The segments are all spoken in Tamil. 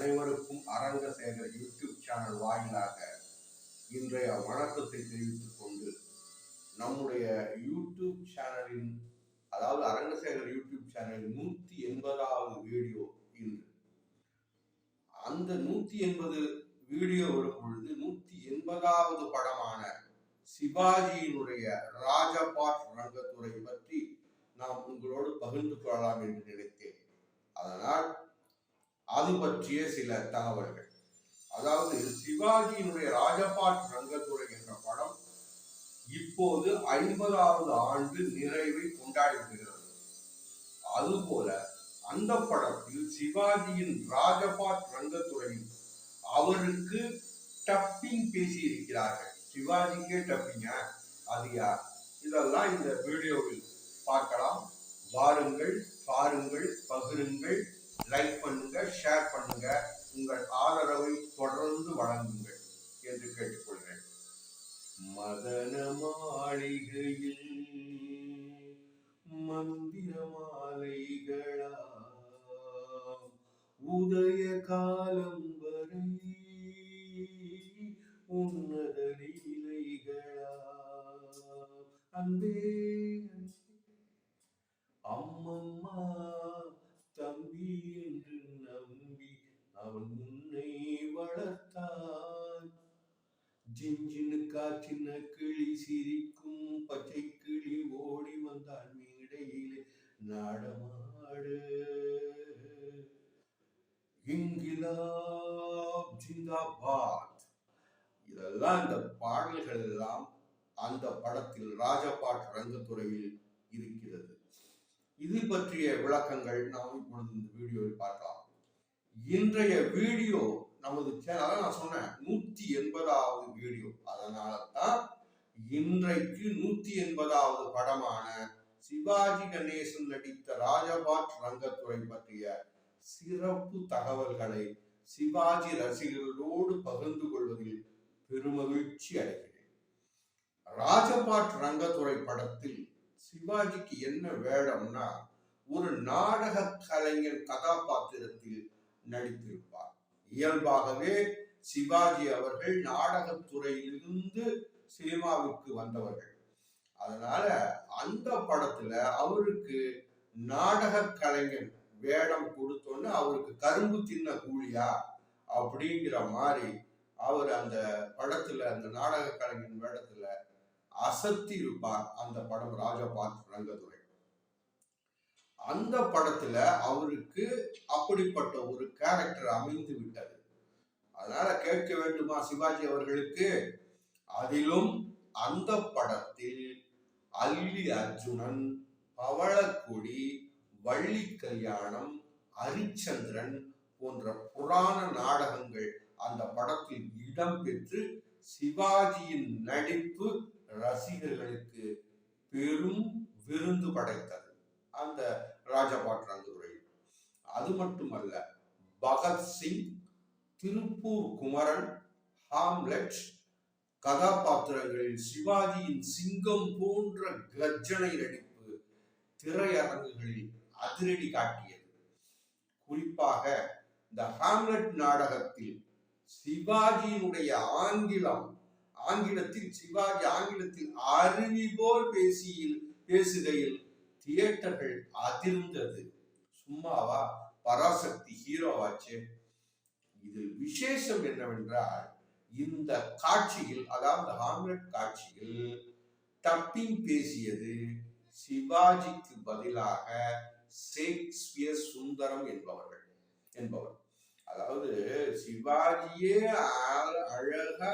அனைவருக்கும் அரங்கசேகர் யூடியூப் சேனல் வாயிலாக இன்றைய வணக்கத்தை தெரிவித்துக் கொண்டு நம்முடைய யூடியூப் சேனலின் அதாவது அரங்கசேகர் யூடியூப் சேனலின் நூற்றி எண்பதாவது வீடியோ இன்று. அந்த நூத்தி எண்பது வீடியோ வரும் பொழுது நூத்தி எண்பதாவது படமான சிவாஜியினுடைய ராஜபாட் ரங்கத்துறை பற்றி நாம் உங்களோடு பகிர்ந்து கொள்ளலாம் என்று நினைத்தேன். அதனால் அது பற்றிய சில தகவல்கள். அதாவது சிவாஜியினுடைய ராஜபாட் ரங்கத்துறை என்ற படம் இப்போது ஐம்பதாவது ஆண்டு நிறைவை கொண்டாடி வருகிறது. அதுபோல அந்த படத்தில் சிவாஜியின் ராஜபாட் ரங்கத்துறையில் அவருக்கு டப்பிங் பேசி இருக்கிறார்கள் சிவாஜிக்கே டப்பிங்க அது யார்? இதெல்லாம் இந்த வீடியோவில் பார்க்கலாம். வாருங்கள் பாருங்கள் பகிருங்கள். லைக் பண்ணுங்க ஷேர் பண்ணுங்க. உங்கள் ஆதரவை தொடர்ந்து வழங்குங்கள் என்று கேட்டுக்கொள்கிறேன். மதன மாளிகையில் மந்திர மாலைகளா உதய காலம் வரை உன்னத லீலைகளா அன்பே. அம்மம்மா தம்பி என்று நம்பி அவன் உன்னை வளர்த்தான் ஜிஞ்சினு காற்றின கிளி சிரிக்கும் பச்சை கிளி ஓடி வந்தான் மேடையிலே நாடமாடு. இங்கிலாப் ஜிந்தாபாத். இதெல்லாம் இந்த பாடல்கள் எல்லாம் அந்த படத்தில் ராஜபாட் ரங்கத்துறையில் இருக்கிறது. இது பற்றிய விளக்கங்கள் நாம் இப்பொழுது இந்த வீடியோவில் பார்க்கலாம். இன்றைய வீடியோ நமது சேனல் நான் சொன்னேன் நூத்தி எண்பதாவது வீடியோ. அதனால தான் இன்றைக்கு நூத்தி எண்பதாவது படமான சிவாஜி கணேசன் நடித்த ராஜபாட் ரங்கத்துறை பற்றிய சிறப்பு தகவல்களை சிவாஜி ரசிகர்களோடு பகிர்ந்து கொள்வதில் பெருமகிழ்ச்சி அடைகிறேன். ராஜபாட் ரங்கத்துறை படத்தில் சிவாஜிக்கு என்ன வேடம்னா ஒரு நாடக கலைஞர் கதாபாத்திரத்தில் நடித்திருப்பார். இயல்பாகவே சிவாஜி அவர்கள் நாடகத்துறையிலிருந்து சினிமாவிற்கு வந்தவர்கள். அதனால அந்த படத்துல அவருக்கு நாடக கலைஞன் வேடம் கொடுத்தோன்னு அவருக்கு கரும்பு தின்ன கூலியா அப்படிங்கிற மாதிரி அவர் அந்த படத்துல அந்த நாடக கலைஞன் வேடத்துல அசத்தி இருப்பார். அந்த படம் ராஜபாத் ரங்கதுரை அந்த படத்துல அவருக்கு அப்படிப்பட்ட ஒரு கேரக்டர் அமைந்து விட்டது. அதனால கேட்க வேண்டுமா சிவாஜி அவர்களுக்கு? அதிலும் அந்த படத்தில் அல்லி அர்ஜுனன் பவளக்கொடி வள்ளி கல்யாணம் ஹரிச்சந்திரன் போன்ற புராண நாடகங்கள் அந்த படத்தில் இடம்பெற்று சிவாஜியின் நடிப்பு ரசிகர்களுக்கு பெரும் விருந்து படைத்தது அந்த ராஜபாட்ராந்துரை அது மட்டுமல்ல பகத்சிங் திருப்பூர் குமரன் ஹாம்லெட் கதாபாத்திரங்களில் சிவாஜியின் சிங்கம் போன்ற கர்ஜனை நடிப்பு திரையரங்குகளில் அதிரடி காட்டியது. குறிப்பாக இந்த ஹாம்லெட் நாடகத்தில் சிவாஜியினுடைய ஆங்கிலம் ஆங்கிலத்தில் சிவாஜி ஆங்கிலத்தில் அருவி போல் பேசியில் பேசுகையில் தியேட்டர்கள் அதிர்ந்தது. சும்மாவா? பராசக்தி ஹீரோவாச்சு இதில் விசேஷம் என்னவென்றால் இந்த காட்சியில் அதாவது ஹாம்லெட் காட்சியில் டப்பிங் பேசியது சிவாஜிக்கு பதிலாக ஷேக்ஸ்பியர் சுந்தரம் என்பவர்கள் என்பவர். அதாவது சிவாஜியே அழகா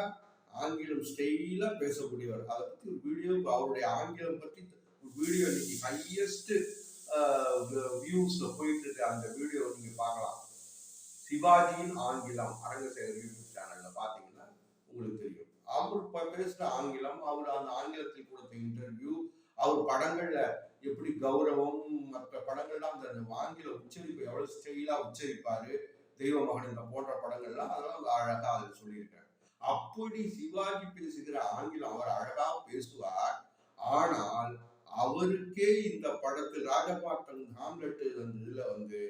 ஆங்கிலம் ஸ்டைலா பேசக்கூடியவர். அதை பத்தி ஒரு வீடியோ அவருடைய ஆங்கிலம் பற்றி வீடியோ இன்னைக்கு ஹையஸ்ட் வியூஸ்ல போயிட்டு இருக்க. அந்த வீடியோ நீங்க பார்க்கலாம். சிவாஜியின் ஆங்கிலம் அரங்கசேகர் யூடியூப் சேனல்ல பாத்தீங்கன்னா உங்களுக்கு தெரியும். அவர் பேசுற ஆங்கிலம் அவர் அந்த ஆங்கிலத்தில் கொடுத்த இன்டர்வியூ அவர் படங்கள்ல எப்படி கௌரவம் மற்ற படங்கள்லாம் அந்த ஆங்கில உச்சரிப்பு எவ்வளவு ஸ்டைலா உச்சரிப்பாரு தெய்வ மகன் இந்த போன்ற படங்கள்லாம் அதெல்லாம் அழகா அதில் சொல்லியிருக்காங்க அப்படி சிவாஜி பேசுகிற ஆங்கிலம் அவர் அழகா பேசுவார். ஆனால் அவருக்கே இந்த படத்தில் ராஜபாட்டன் ஹாம்லெட் அந்த இதுல வந்து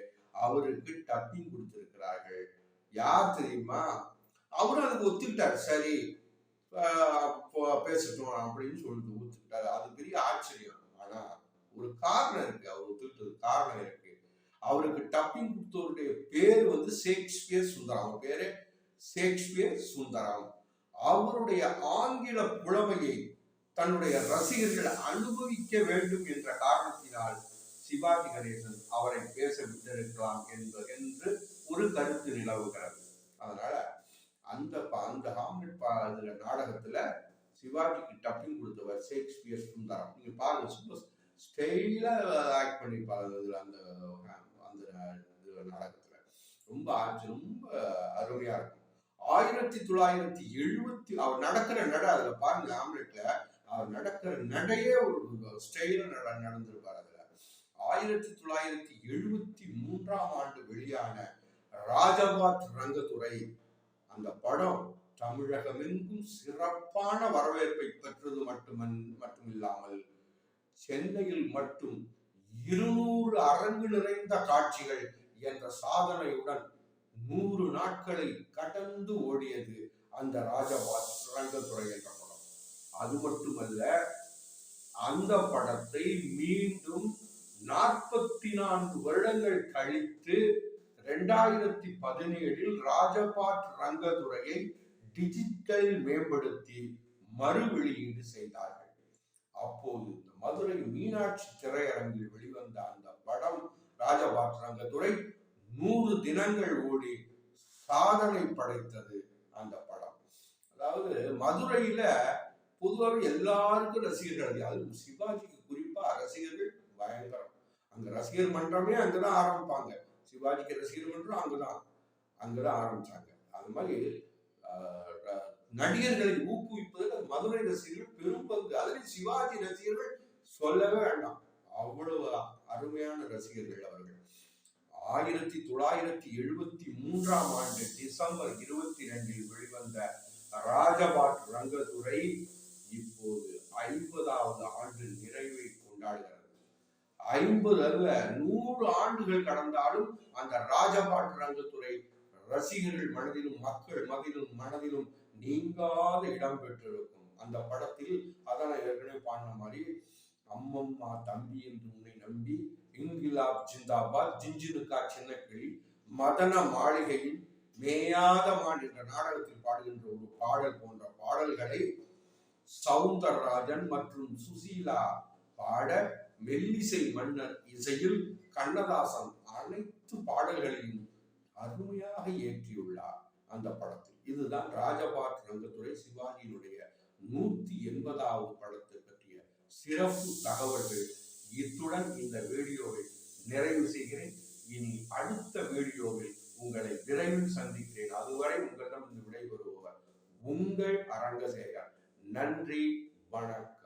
அவருக்கு டப்பிங் கொடுத்திருக்கிறார்கள். யார் தெரியுமா? அவரும் அதுக்கு ஒத்துக்கிட்டார். சரி பேசட்டும் அப்படின்னு சொல்லிட்டு ஒத்துக்கிட்டாரு. அது பெரிய ஆச்சரியம். ஆனா ஒரு காரணம் இருக்கு. அவர் ஒத்துக்கிட்டது காரணம் இருக்கு. அவருக்கு டப்பிங் கொடுத்தவருடைய பேர் வந்து ஷேக்ஸ்பியர் சுந்தரம். அவர் பேரே ஷேக்ஸ்பியர் சுந்தரம். அவருடைய ஆங்கில புலமையை தன்னுடைய ரசிகர்கள் அனுபவிக்க வேண்டும் என்ற காரணத்தினால் சிவாஜி கணேசன் அவரை பேச விட்டிருக்கலாம் என்பது என்று ஒரு கருத்து நிலவுகிறது. அதனால அந்த ப- அந்த ஹாம்லெட் பா- இதுல நாடகத்துல சிவாஜிக்கு டப்பிங் கொடுத்தவர் ஷேக்ஸ்பியர் சுந்தரம். நீங்க பாருங்க super ஸ்டைலா ஆக்ட் பண்ணிருப்பாரு இதுல அந்த அந்த நாடகத்துல. ரொம்ப ஆச்சு ரொம்ப அருமையா இருக்கும். ஆயிரத்தி தொள்ளாயிரத்தி எழுபத்தி அவர் நடக்கிற நட அதுல பாருங்க ஆம்லெட்ல அவர் நடக்கிற நடையே ஒரு ஸ்டைல நட நடந்திருப்பார் அதுல. ஆயிரத்தி தொள்ளாயிரத்தி எழுபத்தி மூன்றாம் ஆண்டு வெளியான ராஜபாத் ரங்கத்துறை அந்த படம் தமிழகமெங்கும் சிறப்பான வரவேற்பை பெற்றது மட்டுமன் மட்டுமில்லாமல் சென்னையில் மட்டும் இருநூறு அரங்கு நிறைந்த காட்சிகள் என்ற சாதனையுடன் நூறு நாட்களை கடந்து ஓடியது அந்த ராஜபாத் ரங்கத்துறை என்ற படம். அது மட்டுமல்ல அந்த படத்தை மீண்டும் நாற்பத்தி நான்கு வருடங்கள் கழித்து ரெண்டாயிரத்தி பதினேழில் ராஜபாட் ரங்கதுரையை டிஜிட்டல் மேம்படுத்தி மறு வெளியீடு செய்தார்கள். அப்போது இந்த மதுரை மீனாட்சி திரையரங்கில் வெளிவந்த அந்த படம் ராஜபாட் ரங்கதுரை நூறு தினங்கள் ஓடி சாதனை படைத்தது அந்த படம். அதாவது மதுரையில பொதுவாக எல்லாருக்கும் ரசிகர்கள் அதுவும் சிவாஜிக்கு குறிப்பா ரசிகர்கள் பயங்கரம். அங்க ரசிகர் மன்றமே அங்கதான் ஆரம்பிப்பாங்க. சிவாஜிக்கு ரசிகர் மன்றம் அங்கதான் அங்கதான் ஆரம்பிச்சாங்க. அது மாதிரி நடிகர்களை ஊக்குவிப்பதில் மதுரை ரசிகர்கள் பெரும் பங்கு. அதில் சிவாஜி ரசிகர்கள் சொல்லவே வேண்டாம். அவ்வளவு அருமையான ரசிகர்கள் அவர்கள். ஆயிரத்தி தொள்ளாயிரத்தி எழுபத்தி மூன்றாம் ஆண்டு டிசம்பர் இருபத்தி ரெண்டில் வெளிவந்த ராஜபாட் ரங்கத்துறை இப்போது ஐம்பதாவது ஆண்டு நிறைவை கொண்டாடுகிறது. ஐம்பது அல்ல நூறு ஆண்டுகள் கடந்தாலும் அந்த ராஜபாட் ரங்கத்துறை ரசிகர்கள் மனதிலும் மக்கள் மதிலும் மனதிலும் நீங்காத இடம் பெற்றிருக்கும். அந்த படத்தில் அதான் ஏற்கனவே பாடின மாதிரி அம்மம்மா தம்பி என்று உன்னை நம்பி இங்கிலாப் ஜிந்தாபாத் ஜிஞ்சினுக்கா சின்ன மதன மாளிகையில் மேயாத மான் என்ற நாடகத்தில் பாடுகின்ற ஒரு பாடல் போன்ற பாடல்களை சவுந்தரராஜன் மற்றும் சுசீலா பாட மெல்லிசை மன்னர் இசையில் கண்ணதாசன் அனைத்து பாடல்களையும் அருமையாக இயற்றியுள்ளார் அந்த படத்தில். இதுதான் ராஜபாட் ரங்கத்துறை சிவாஜியினுடைய நூத்தி எண்பதாவது படத்தில் சிறப்பு தகவல்கள் இத்துடன் இந்த வீடியோவை நிறைவு செய்கிறேன். இனி அடுத்த வீடியோவில் உங்களை விரைவில் சந்திக்கிறேன். அதுவரை உங்களிடம் விடைபெறுபவர் உங்கள் அரங்கசேகர் நன்றி வணக்கம்.